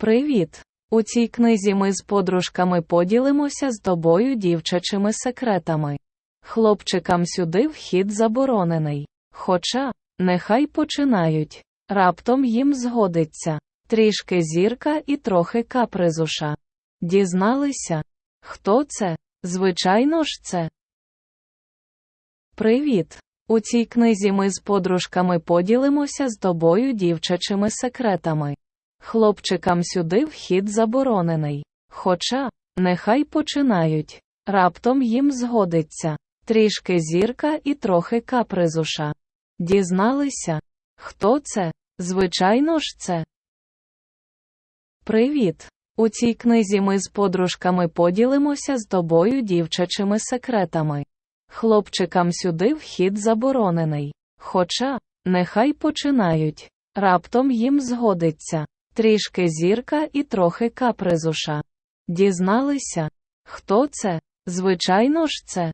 Привіт! У цій книзі ми з подружками поділимося з тобою дівчачими секретами. Хлопчикам сюди вхід заборонений. Хоча, нехай починають. Раптом їм згодиться. Трішки зірка і трохи капризуша. Дізналися? Хто це? Звичайно ж це. Привіт! У цій книзі ми з подружками поділимося з тобою дівчачими секретами. Хлопчикам сюди вхід заборонений. Хоча, нехай починають. Раптом їм згодиться. Трішки зірка і трохи капризуша. Дізналися? Хто це? Звичайно ж це. Привіт! У цій книзі ми з подружками поділимося з тобою дівчачими секретами. Хлопчикам сюди вхід заборонений. Хоча, нехай починають. Раптом їм згодиться. Трішки зірка і трохи капризуша. Дізналися? Хто це? Звичайно ж це.